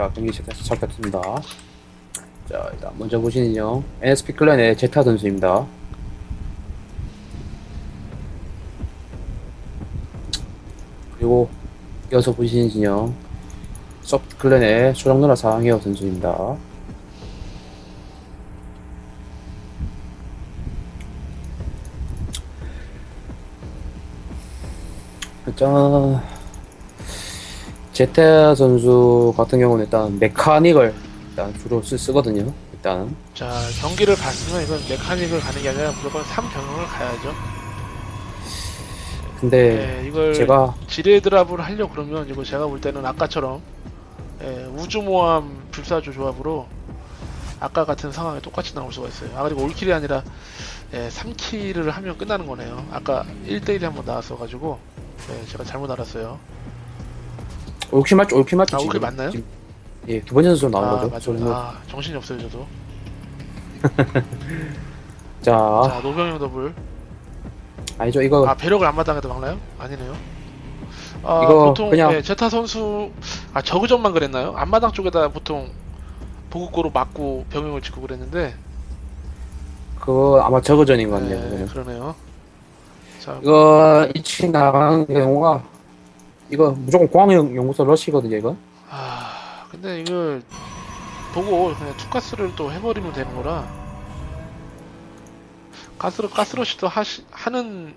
자, 경기 시작- 시작했습니다. 자, 일단 먼저 보시는 인형 NSP 클랜의 제타 선수입니다. 그리고 이어서 보시는 인형 소프트 클랜의 초정누나 사항해어 선수입니다. 일단 제타 선수 같은 경우는 일단 메카닉을 일단 주로 쓰, 쓰거든요. 일단 자 경기를 봤으면 이건 메카닉을 가는 게 아니라 무조건 3경영을 가야죠. 근데 네, 이걸 제가 지뢰 드랍을 하려고 그러면 이거 제가 볼 때는 아까처럼 예, 우주모함 불사조 조합으로 아까 같은 상황에 똑같이 나올 수가 있어요. 아 그리고 올킬이 아니라 예, 3킬을 하면 끝나는 거네요. 아까 1대1이 한번 나왔어가지고 예, 제가 잘못 알았어요. 올킬 맞죠? 올킬 맞죠? 아, 지금? 올킬 맞나요? 지금, 예, 두 번째 선수 나온 아 거죠. 맞죠. 저는 뭐- 아 정신이 없어요 저도. 자, 자 노병영 더블. 아니죠. 이거 아 배력을 안 마당에도 막나요? 아니네요. 아 이거 보통 그냥- 네, 제타 선수 아 저그전만 그랬나요? 앞마당 쪽에다 보통 보급고로 막고 병영을 짓고 그랬는데 그거 아마 저거전인 것 같네요. 네, 그거는. 그러네요. 자 이거 이치 나가는 경우가 이거 무조건 공항 연구소 러시거든요. 이거. 아 근데 이걸 보고 그냥 투가스를 또 해버리면 되는 거라 가스로 가스러시도 하시, 하는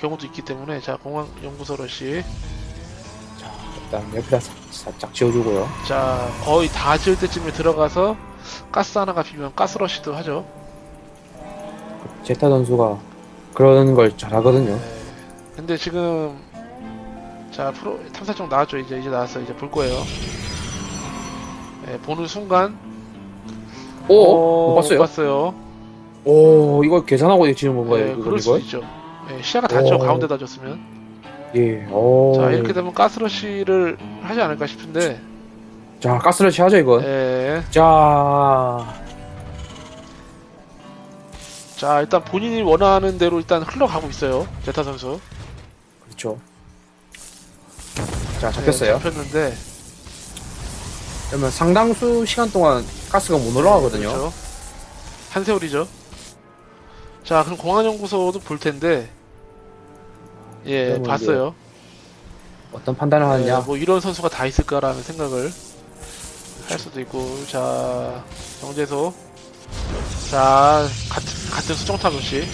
경우도 있기 때문에 자 공항 연구소 러시 일단 옆에다 사- 살짝 지워주고요. 자 거의 다 지을 때쯤에 들어가서 가스 하나가 비면 가스러시도 하죠. 제타 선수가 그런 걸 잘하거든요. 네. 근데 지금 자 프로 탐사정 나왔죠 이제 이제 나왔어 이제 볼 거예요. 네, 보는 순간 오, 못 봤어요. 못 봤어요. 오, 이거 계산하고 지은 건가요? 네, 이거 그럴 수? 있죠. 네, 시야가 닿죠 오. 가운데다 줬으면. 예. 오. 자 이렇게 되면 가스러시를 하지 않을까 싶은데. 자, 가스러시 하죠 이거. 예. 자, 자 일단 본인이 원하는 대로 일단 흘러가고 있어요 제타 선수. 그렇죠. 자, 네, 잡혔어요. 잡혔는데. 그러면 상당수 시간 동안 가스가 못 올라가거든요. 그렇죠. 한세월이죠. 자, 그럼 공안연구소도 볼 텐데, 예, 그러면 봤어요. 어떤 판단을 예, 하느냐? 뭐 이런 선수가 다 있을까라는 생각을 할 수도 있고, 자, 정재소, 자, 같은 같은 수정탑 없이,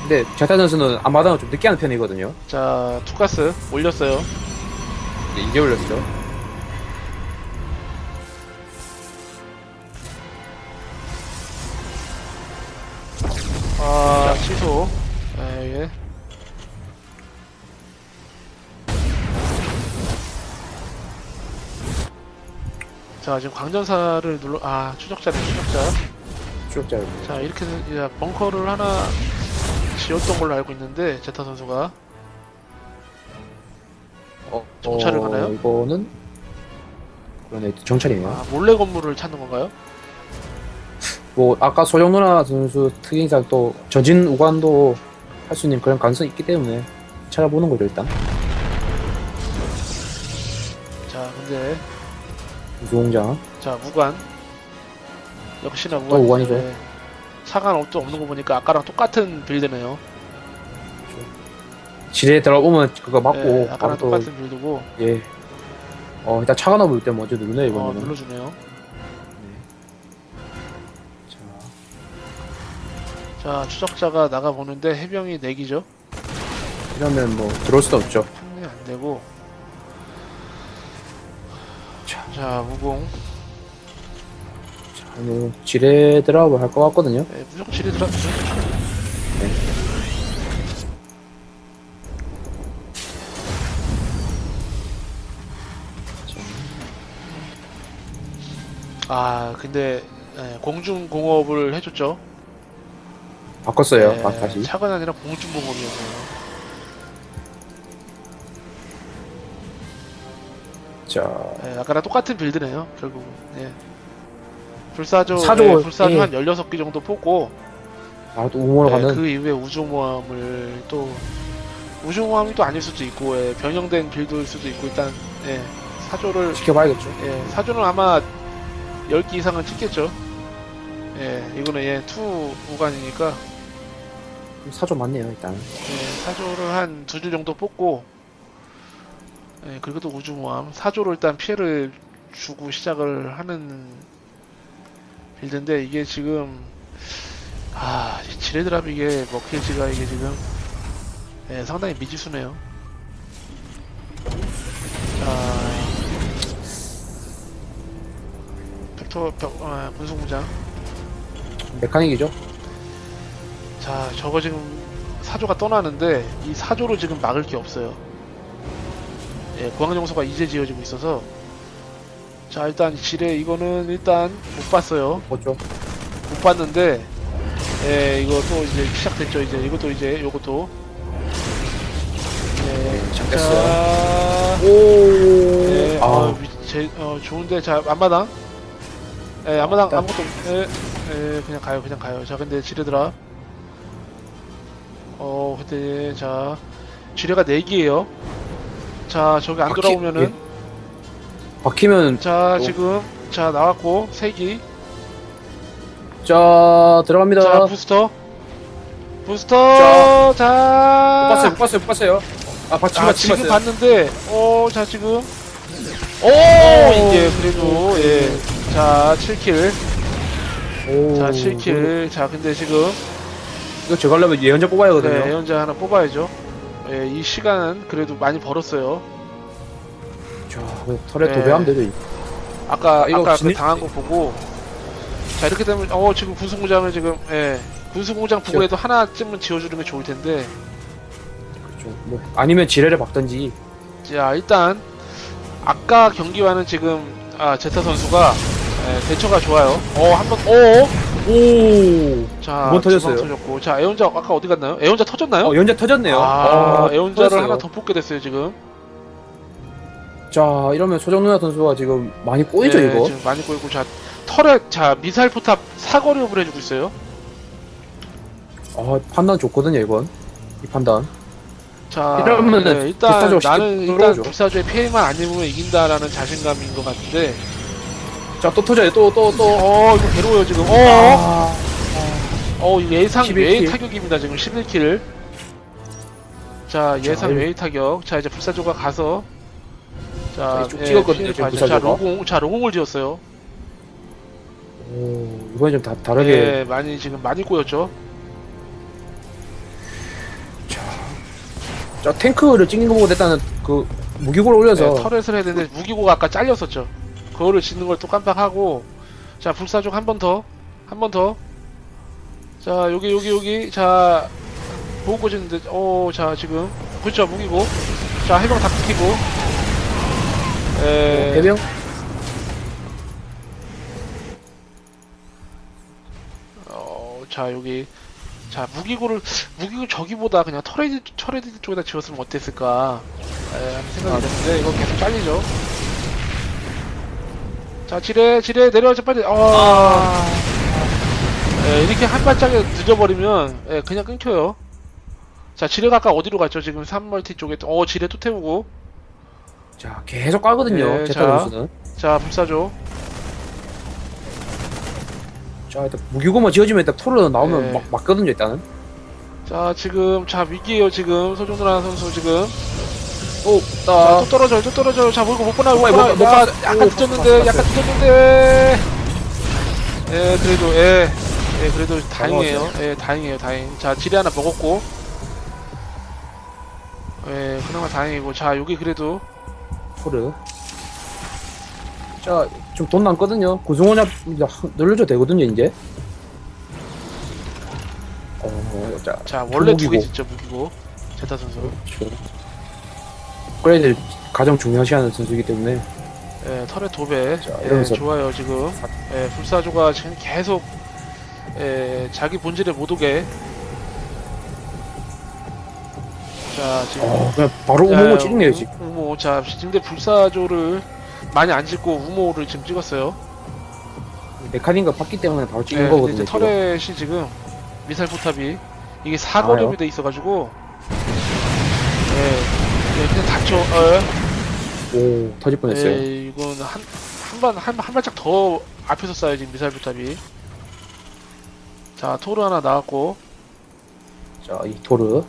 근데 제타 선수는 앞마당을 좀 늦게 하는 편이거든요. 자, 투가스 올렸어요. 이제 이제 올렸죠. 아, 취소. 예, 예. 자, 지금 광전사를 눌러, 아, 추적자네, 추적자. 추적자를. 자 이렇게 해서 이제 벙커를 하나 지었던 걸로 알고 있는데 제타 선수가 어, 정찰을 어, 가나요? 이거는 그러네 정찰이네요. 아, 몰래 건물을 찾는 건가요? 뭐 아까 소정 누나 선수 특이상 또 저진 우관도 할 수 있는 그런 가능성이 있기 때문에 찾아보는 거죠 일단. 자 근데 우주공장. 자 무관 역시나 또 무관이죠. 네. 차가 없도 없는 거 보니까 아까랑 똑같은 빌드네요. 지뢰 들어오면 그거 맞고 네, 아까랑 바로 또 똑같은 빌드고 예. 어 일단 차가 넘을 때 먼저 누르네 어, 이거는. 눌러주네요. 자, 자 추적자가 나가 보는데 해병이 내기죠. 이러면 뭐 들어올 수도 없죠. 확리 안 되고 자, 자 무공 자, 뭐 지뢰 드랍을 할 것 같거든요. 네, 무조건 지뢰 들어갔죠. 자, 아 근데 예, 공중 공업을 해줬죠. 바꿨어요. 네, 아, 다시. 차가 아니라 공중 공업이었네요. 자, 예, 아까랑 똑같은 빌드네요, 결국은. 예. 불사조, 사조, 예, 불사조 예. 한 16개 정도 뽑고, 아, 또 우모로 예, 가는. 그 이후에 우주모함을 또, 우주모함이 또 아닐 수도 있고, 예, 변형된 빌드일 수도 있고, 일단, 예, 사조를, 지켜봐야겠죠. 예, 사조는 아마 10개 이상은 찍겠죠. 예, 이거는 예, 투 구간이니까, 사조 맞네요, 일단. 예, 사조를 한 두 줄 정도 뽑고, 예, 그리고 또 우주모함. 사조로 일단 피해를 주고 시작을 하는 빌드인데, 이게 지금, 아, 이 지뢰드랍 이게, 먹힐지가 이게 지금, 예, 상당히 미지수네요. 자, 벡터, 벽, 어, 분수공장. 메카닉이죠. 자, 저거 지금 사조가 떠나는데 이 사조로 지금 막을 게 없어요. 예, 공항정소가 이제 지어지고 있어서 자, 일단 지뢰 이거는 일단 못 봤어요. 뭐죠? 못 봤는데 예, 이거 또 이제 시작됐죠. 이제 이것도 이제 요것도 예, 시작됐어요. 자, 오. 예, 아, 어, 위- 제, 어, 좋은데 자, 앞마당 예, 앞마당 일단- 아무것도 없- 예, 예, 그냥 가요, 그냥 가요. 자, 근데 지뢰들아 어, 근데 자, 지뢰가 4개예요. 자, 저기 안 바퀴- 돌아오면은 예. 박히면 자, 또- 지금 자, 나왔고 3기. 자 들어갑니다. 자, 부스터. 부스터. 자. 못 봤어요, 못 봤어요, 못 봤어요. 아, 받침, 아, 받침 지금 봤어요. 봤는데, 어, 자, 지금. 오, 이게 그래도, 예. 자, 7킬. 오, 자, 7킬. 자, 근데 지금, 이거 하려면 예언자 뽑아야 네, 하거든요. 예언자 하나 뽑아야죠. 예, 이 시간은 그래도 많이 벌었어요. 자, 그 털에 네. 도배하면 되죠. 아까, 아, 이거 아까 그 진입- 당한 거 보고. 자, 이렇게 되면, 어, 지금 군수공장을 지금, 예. 군수공장 부근에도 하나쯤은 지어주는 게 좋을 텐데. 그렇죠. 뭐 아니면 지뢰를 박던지. 자 일단 아까 경기와는 지금 아 제타 선수가 예, 대처가 좋아요. 어 한 번 어. 오. 자 두번 터졌어요. 터졌고 자 애혼자 아까 어디 갔나요? 애혼자 터졌나요? 어, 연자 터졌네요. 아 어, 애혼자를 터졌어요. 하나 더 뽑게 됐어요 지금. 자, 이러면 소정 누나 선수가 지금 많이 꼬이죠, 네, 이거. 지금 많이 꼬이고 자 터렛 자 미사일 포탑 사거리업을 해주고 있어요. 아, 판단 좋거든요, 이건. 이 판단. 자 이러면은 네, 일단 불사조 쉽게 나는 일단 들어오죠. 불사조의 피해만 안 입으면 이긴다라는 자신감인 것 같은데. 자, 또 터져요, 또, 또, 또. 어 이거 괴로워요 지금. 어. 아, 어, 이거 예상 11 킬. 외의 타격입니다. 지금 11킬. 자, 예상 이거- 외의 타격. 자, 이제 불사조가 가서 자, 자, 이쪽 찍었거든요, 지금. 자, 불사조가. 로공, 자, 로공을 지었어요. 오, 이번에 좀 다, 다르게. 네, 많이 지금 많이 꼬였죠. 자, 탱크를 찍는 거 보고 일단은 그 무기고를 올려서. 네, 터렛을 해야 되는데 무기고가 아까 잘렸었죠. 그거를 짓는 걸 또 깜빡하고 자, 불사조 한번 더. 한 번 더. 자, 여기 여기 여기. 자, 보고 짓는데 어, 자, 지금 그렇죠. 무기고. 자, 해병 다 끊기고. 에, 해병? 어, 자 여기 자 무기고를 무기고 저기보다 그냥 터레디 터레디 쪽에다 지었으면 어땠을까 에, 하는 생각이 아. 드는데 이거 계속 잘리죠. 자 지뢰 지뢰 내려와서 빨리 어 아. 에, 이렇게 한 발짝에 늦어버리면 에, 그냥 끊겨요. 자 지뢰가 아까 어디로 갔죠? 지금 3멀티 쪽에 또- 어 지뢰 또 태우고 자, 계속 까거든요, 네, 제타 자. 선수는. 자 불사조 자, 일단 무기고만 지어지면 일단 토로 나오면 네. 막, 맞거든요, 일단은. 자 지금 자 위기에요 지금 소중누나 선수 지금 오, 자, 나. 또 떨어져요, 또 떨어져요. 자, 뭐고 못 보나, 못못 보나. 봐, 못 야, 봐. 약간 오, 봤어, 약간 늦었는데. 예, 그래도, 예, 예, 그래도 다행이에요. 예, 다행이에요, 다행. 자, 지뢰 하나 먹었고. 예, 그나마 다행이고. 자, 여기 그래도, 토르. 자, 좀 돈 남거든요. 이제 하- 늘려줘도 되거든요, 이제. 어, 자, 자, 원래 두 개 무기고. 진짜 무기고. 제타 선수. 그렇죠. 업그레이드 가장 중요시하는 선수이기 때문에. 예, 털의 도배. 자, 예, 이러면서- 좋아요, 지금. 예, 불사조가 지금 계속, 예, 자기 본질에 못 오게. 자, 지금. 어, 그냥 바로 우몽을 찌르네요, 지금. 뭐, 자, 근데 불사조를 많이 안 찍고 우모를 지금 찍었어요. 메카닉가 봤기 때문에 바로 찍은 네, 근데 거거든요. 이제 지금. 터렛이 지금 미사일 포탑이 이게 알아요? 돼 있어가지고 예, 예, 그냥 다쳐. 어, 오 터질 뻔했어요. 예, 이건 한한발한 한, 한 발짝 더 앞에서 쏴요 지금 미사일 포탑이. 자 토르 하나 나왔고 자, 이 토르.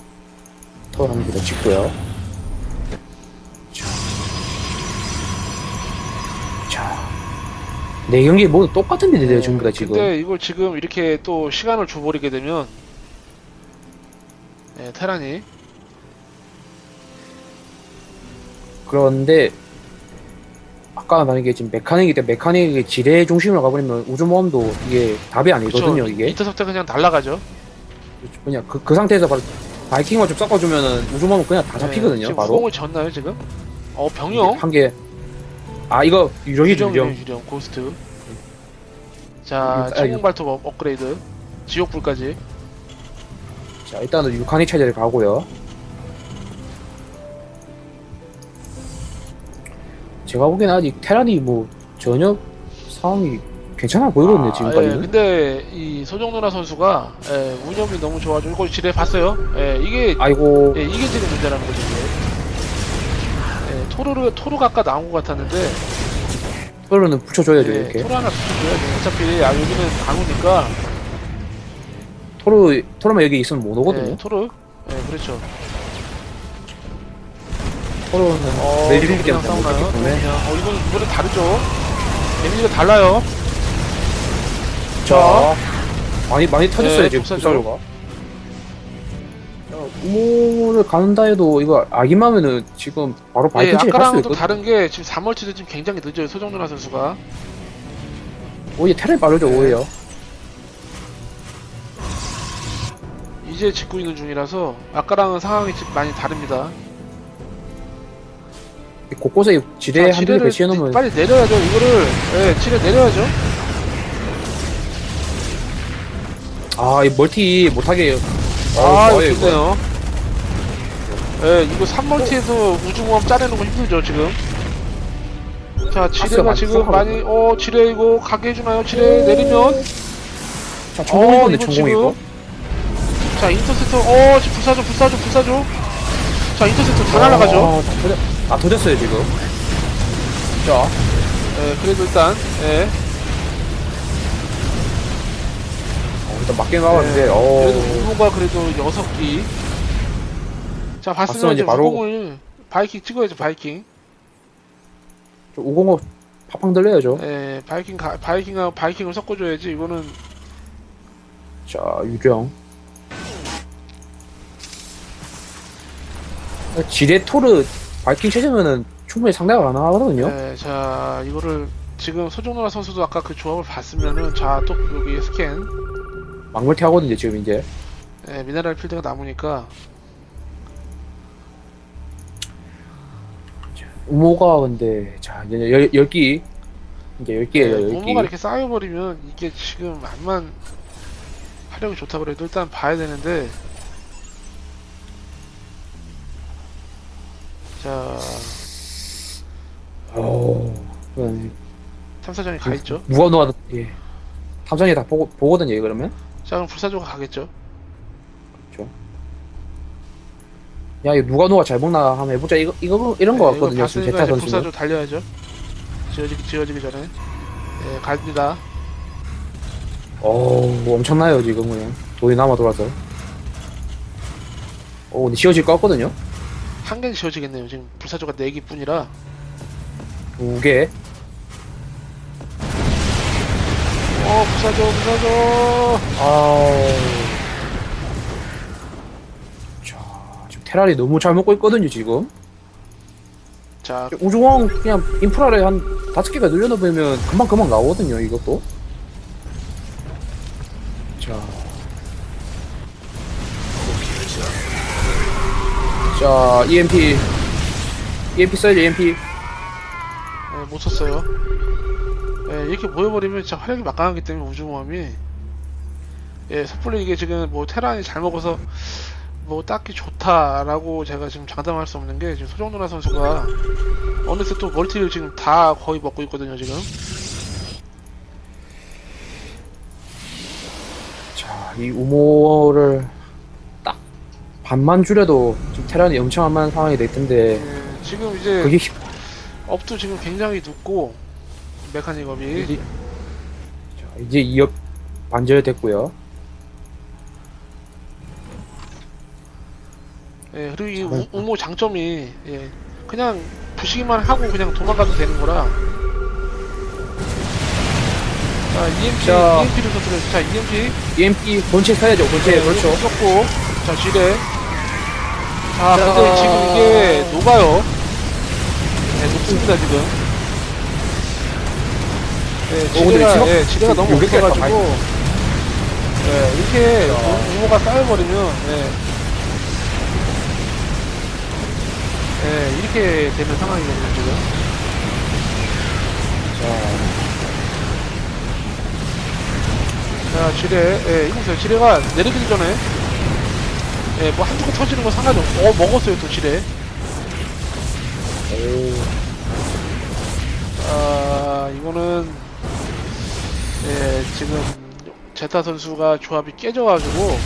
토르 한개더 찍고요. 자. 자. 네 경기 모두 똑같은 일이에요, 전부 다 지금. 근데 이걸 지금 이렇게 또 시간을 줘버리게 되면 예, 테란이 그런데, 아까 만약에 지금 메카닉이 때 메카닉의 지뢰 중심으로 가버리면 우주모험도 이게 답이 아니거든요, 그쵸, 이게. 인터셉터 그냥 날라가죠. 그냥 그, 그 상태에서 바로 바이킹만 좀 섞어주면은 우주모험은 그냥 다 잡히거든요, 예, 지금 바로. 후공을 졌나요 지금? 어 병영. 한 개. 아, 이거 유령이죠, 유령, 유령. 유령, 고스트. 자, 아, 천공 발톱 업- 업그레이드. 지옥불까지. 자, 일단은 유카닉 체제를 가고요. 제가 보기엔 아직 테란이 뭐 전혀 상황이 괜찮아 보이거든요, 아, 지금까지는. 예, 근데 이 소정누나 선수가 예, 운영이 너무 좋아지고 이거 지뢰 봤어요? 예, 이게 아이고, 예, 이게 지금 문제라는 거죠. 이게. 예, 토르를 토르가 아까 나온 것 같았는데 토르는 붙여줘야죠, 예, 이렇게. 토르 하나 붙여줘야죠. 어차피 아 여기는 안 오니까 토르, 토르만 여기 있으면 못 오거든요. 예, 토르. 예, 그렇죠. 토르는 어, 내리기 이거 그냥 때문에 못 싸우나요? 때문에. 그냥, 어, 이건 이거는 다르죠. 데미지가 달라요. 자, 많이, 많이 터졌어요, 네, 지금 독사죠. 부사로가. 자, 우모를 가는다 해도 이거 아기마면은 지금 바로 예, 바이킹 갈수 아까랑은 또 있거든요. 다른 게 지금 3멀티도 지금 굉장히 늦어요. 소정누나 선수가. 오히려 테란이 빠르죠, 네. 오히려. 이제 짓고 있는 중이라서 아까랑은 상황이 지금 많이 다릅니다. 곳곳에 지뢰 자, 한두 개 지뢰를 배치해 놓으면 빨리 내려야죠. 이거를 예, 지뢰 내려야죠. 아, 이 멀티 못하게. 아, 어, 이거 좋네요. 예, 이거 3멀티에서 우주모함 짜내는 거 힘들죠, 지금. 자, 지뢰가 많이 지금. 많이, 어, 지뢰 이거 가게 해주나요? 지뢰 내리면? 자, 어, 천공이거든요, 이거. 자, 인터셉터, 어, 지금 불사조, 불사조, 불사조. 자, 인터셉터 다 날아가죠. 아, 다 터졌, 다 터졌어요, 지금. 자, 예, 그래도 일단, 예. 어, 일단 맞게 나왔는데, 어, 그래도 우모가 그래도 여섯 기. 자, 봤으면 봤으면 이제 이제 바로- 우공을 바이킹 찍어야죠, 바이킹. 505 팍팍 들려야죠. 예, 바이킹, 가, 바이킹하고 바이킹을 섞어줘야지, 이거는. 자, 유령. 지뢰 토르 바이킹 체제면은 충분히 상대가 가능하거든요. 예, 자, 이거를 지금 소정누나 선수도 아까 그 조합을 봤으면은, 자, 또 여기 스캔. 막물티 하거든요, 지금 이제. 예, 미네랄 필드가 남으니까. 우모가 근데, 자, 이제 열, 열 기. 이제 열 기에요, 열 기. 우모가 예, 이렇게 쌓여버리면, 이게 지금 암만 화력이 좋다 그래도 일단 봐야 되는데, 자, 어, 그냥 탐사정이 가 있죠. 누가 누가, 예. 탐정이 다 보고, 보거든요, 그러면. 자, 그럼 불사조가 가겠죠. 야, 이거 누가 누가 잘 먹나 한번 해보자. 이거, 이거, 이런 거 네, 같거든요, 지금 봤으니까 제타 이제 선수는. 불사조 달려야죠. 지어지기, 지어지기 전에. 예, 갑니다. 어우, 엄청나요, 지금 그냥. 돈이 남아 돌아서. 어, 근데 지워질 것 같거든요? 한 개는 지어지겠네요. 지금 불사조가 4개 뿐이라. 두 개. 어, 불사조, 불사조! 아우. 자, 지금 테라리 너무 잘 먹고 있거든요, 지금. 자, 우주왕 그냥 인프라를 한 다섯 개가 늘려놓으면 금방 금방 나오거든요, 이것도. 자, EMP. EMP 써야죠, EMP. 예, 못 썼어요. 예, 이렇게 모여버리면 진짜 화력이 막강하기 때문에 우주모함이 예, 섣불리 이게 지금 뭐 테란이 잘 먹어서 뭐 딱히 좋다라고 제가 지금 장담할 수 없는 게 지금 소정 누나 선수가 어느새 또 멀티를 지금 다 거의 먹고 있거든요 지금. 자, 이 우모를 딱 반만 줄여도 지금 테란이 엄청 한만한 상황이 될 텐데 예, 지금 이제 그게 힘- 업도 지금 굉장히 눕고 메카닉업이 이제 자, 이제 2업 반절됐고요. 예, 그리고 이 잘- 우, 모 장점이 예, 그냥 부시기만 하고 그냥 도망가도 되는 거라. 자, EMP, 자. EMP를 터뜨려. 자, EMP. EMP 본체 사야죠. 본체 그렇죠. 썼고. 자, 지뢰. 자, 자. 근데 지금 이게 녹아요. 네, 녹습니다, 지금. 네, 어, 근데 지뢰가, 지금 예, 지뢰가 너무 요렇게 없어가지고. 예, 이렇게 자. 우- 우모가 쌓여버리면, 예. 예, 이렇게 되는 상황이거든요, 지금. 자, 자, 지뢰, 예, 이보세요. 지뢰가 내리기 전에, 예, 뭐 한두 개 터지는 건 상관이 없, 어, 먹었어요, 또 지뢰. 오, 아, 이거는, 예, 지금, 제타 선수가 조합이 깨져가지고,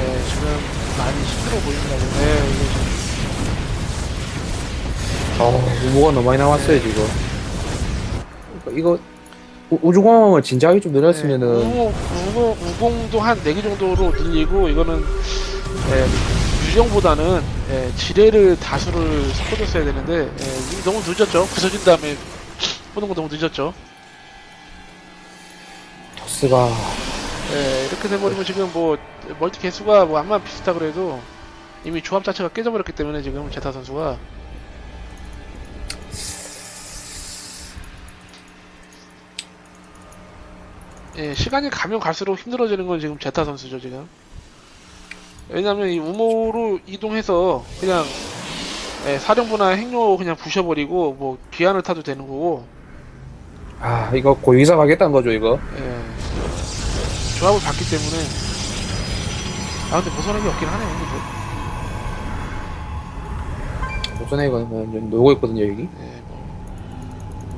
예, 지금 많이 힘들어 보입니다. 네, 이거 지금. 어, 우모가 너무 많이 나왔어요 지금. 그러니까 이거 우- 우주공항을 진작에 좀 늘렸으면은 우공, 우 공, 우공도 한 4개 정도로 늘리고, 이거는, 예, 유령보다는, 예, 지뢰를 다수를 섞어줬어야 되는데, 예, 너무 늦었죠. 부서진 다음에 보는 거 너무 늦었죠. 토스가 예, 이렇게 돼버리면 지금 뭐, 멀티 개수가 뭐 암만 비슷하 그래도, 이미 조합 자체가 깨져버렸기 때문에 지금 제타 선수가, 예, 시간이 가면 갈수록 힘들어지는 건 지금 제타 선수죠, 지금. 왜냐면 이 우모로 이동해서 그냥 예, 사령부나 행로 그냥 부셔버리고 뭐 비안을 타도 되는 거고 아 이거 고위사 가겠다는 거죠 이거. 예, 조합을 봤기 때문에 아 근데 벗어나기 없긴 하네요 근데 우선에 이거 놀고 있거든요 여기. 예, 뭐.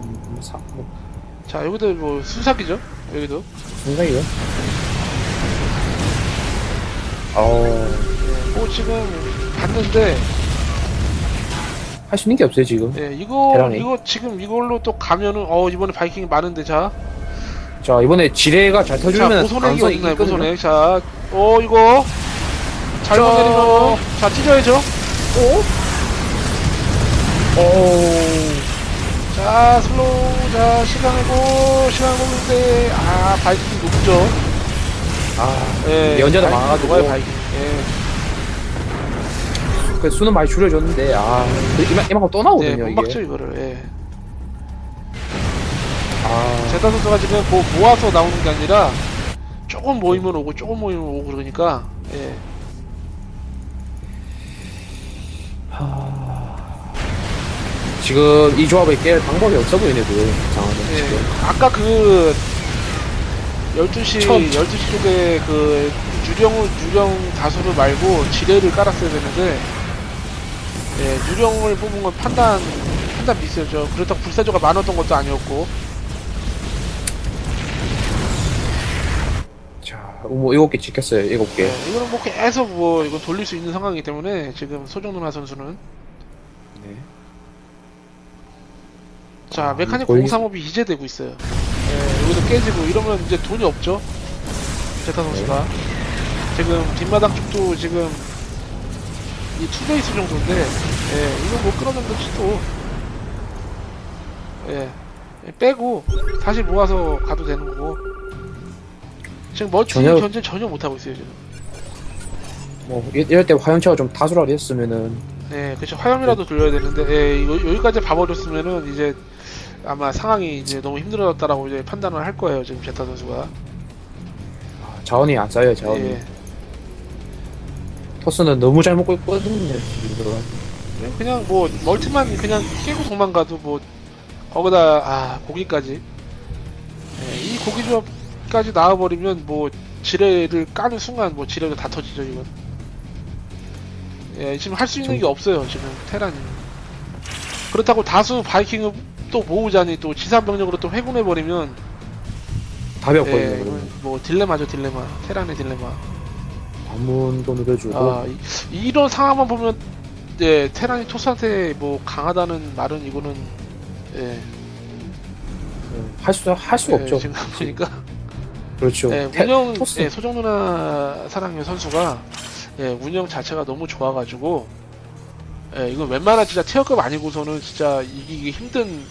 음, 사, 뭐, 자 여기도 뭐 순삭이죠 여기도 생각이요. 어, 예, 뭐 지금 봤는데 할 수 있는 게 없어요 지금. 예, 이거 대단해. 이거 지금 이걸로 또 가면은 어 이번에 바이킹이 많은데 자 자 이번에 지뢰가 잘 자, 터주면 모선액이 가능성이 있거든요. 모선액. 자, 어, 이거. 잘못 자. 내리면, 자, 찢어야죠. 오. 오. 자, 슬로우. 자, 시간 내고, 시간 보는데, 아, 바이킹이 높죠. 아, 예. 바이킹이 많아가지고. 바이킹. 예. 그 수는 많이 줄여줬는데 아 이만 이만큼 또 나오거든요 네, 못 이게. 막죠, 이거를. 예. 아, 제타 선수가 지금 뭐 모아서 나오는 게 아니라, 조금 모이면 오고, 조금 모이면 오고, 그러니까, 예. 하... 지금 이 조합을 깰 방법이 없어 보이네 그 상황은 예. 지금. 아까 그 12시 처음. 12시 쪽에 그 유령을 유령 다수를 말고 지뢰를 깔았어야 되는데 예, 유령을 뽑은 건 판단 판단 미스였죠. 그렇다고 불사조가 많았던 것도 아니었고 자, 뭐 일곱 개 지켰어요 일곱 개. 예, 이거는 뭐 계속 뭐 이건 돌릴 수 있는 상황이기 때문에 지금 소정 누나 선수는 네. 자 아, 메카닉 거의- 공삼업이 이제 되고 있어요. 예, 여기도 깨지고 이러면 이제 돈이 없죠. 제타 선수가 지금 뒷마당 쪽도 지금 이 투베이스 정도인데 예, 이거 못 끌어낸다 치도 예, 예, 빼고 다시 모아서 가도 되는 거고 지금 멀티 전혀- 견제 전혀 못 하고 있어요 지금. 뭐 이- 이럴 때 화염차가 좀 다수라고 했으면은 네, 그렇죠. 화염이라도 돌려야 되는데 예, 이거 여기까지 봐버렸으면은 이제 아마 상황이 이제 너무 힘들어졌다라고 이제 판단을 할 거예요 지금 제타 선수가. 아, 자원이 안 쌓여요 자원이. 예. 토스는 너무 잘 먹고 있거든요 지금. 그냥- 그냥 뭐 멀티만 그냥 깨고 도망가도 뭐 거기다 아 고기까지 예, 이 고기 조합까지 나와버리면 뭐 지뢰를 까는 순간 뭐 지뢰도 다 터지죠 이건. 예, 지금 할 수 있는 게 없어요 지금 테란이. 그렇다고 다수 바이킹을 또 모으자니 또 지상 병력으로 또 회군해 버리면 답이 예, 없거든요. 그러면. 이건 뭐 딜레마죠 딜레마. 테란의 딜레마. 아문도 늘려주고 아 이, 이런 상황만 보면 예 테란이 토스한테 뭐 강하다는 말은 이거는 예, 할 수 할 수가 예, 없죠. 지금 보니까 그렇죠. 예, 태- 운영 토스. 예, 소정 누나 사랑의 선수가 예, 운영 자체가 너무 좋아가지고 예, 이건 웬만한 진짜 티어급 아니고서는 진짜 이기기 힘든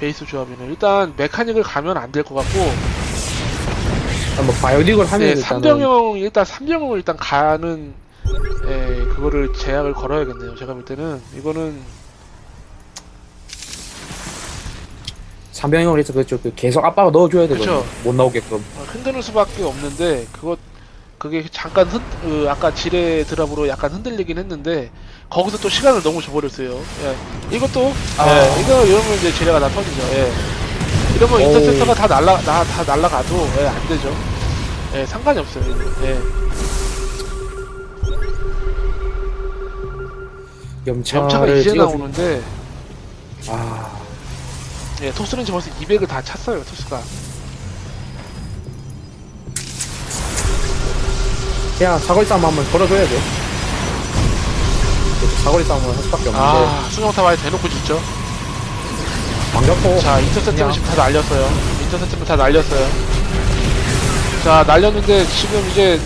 베이스 조합이네요. 일단 메카닉을 가면 안 될 것 같고 한번 바이오닉을 하면 예, 일단은 3병영 일단 3병영을 일단 가는 예, 그거를 제약을 걸어야겠네요. 제가 볼 때는 이거는 삼병형을 해서 그렇죠. 그 계속 압박을 넣어줘야 되거든요. 그쵸. 못 나오게끔. 어, 흔드는 수밖에 없는데 그것 그게 잠깐 흔 그, 아까 지뢰 드랍으로 약간 흔들리긴 했는데 거기서 또 시간을 너무 줘버렸어요. 예. 이것도 아. 예, 이거 이러면 이제 지뢰가 다 터지죠. 예. 이러면. 인터셉터가 다 날라 다, 다 날라가도 예, 안 되죠. 예, 상관이 없어요. 예. 염차를 점차가 이제 찍어주- 나오는데 아 예, 토스는 지금 벌써 200을 다 찼어요. 토스가. 그냥 사거리 싸움 한번 걸어줘야 돼. 사거리 싸움을 할 수밖에 없는데 아, 수정타 와에 대놓고 짓죠. 방격포 자, 인터셉트는 그냥- 지금 다 날렸어요. 인터셉트는 다 날렸어요. 자, 날렸는데 지금 이제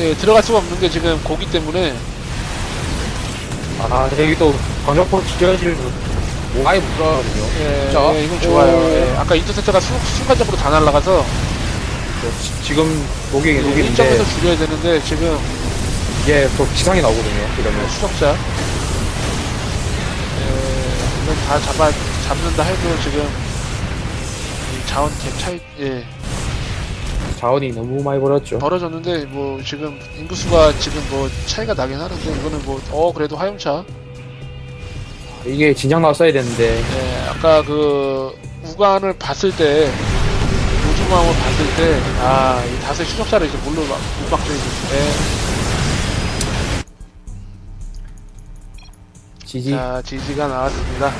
예, 들어갈 수가 없는 게 지금 고기 때문에 아 여기 또 방격포 지켜질 아예 못 들어가거든요. 예, 자, 예, 이건 좋아요. 오. 예, 아까 인터셉트가 수, 순간적으로 다 날라가서 지- 지금 녹이 예, 녹이는데 1점에서 줄여야 되는데 지금 이게 또 지상이 나오거든요. 이러면 수적자 예, 이건 다 잡아 잡는다 해도 지금 이 자원 갭 차이 예, 자원이 너무 많이 벌었죠. 벌어졌는데 뭐 지금 인구수가 지금 뭐 차이가 나긴 하는데 이거는 뭐 어 그래도 화염차 이게 진작 나왔어야 되는데 예, 아까 그 우간을 봤을 때 우주마음을 봤을 때 아 이 다섯 추적자를 이제 물로 막못 이제 예. 지지. 자 지지가 나왔습니다.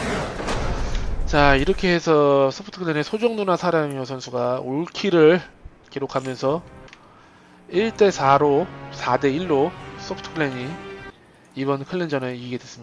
자 이렇게 해서 소프트클랜의 소정 누나 사랑이요 선수가 올킬을 기록하면서 1대4로 4대1로 소프트클랜이 이번 클랜전에 이기게 됐습니다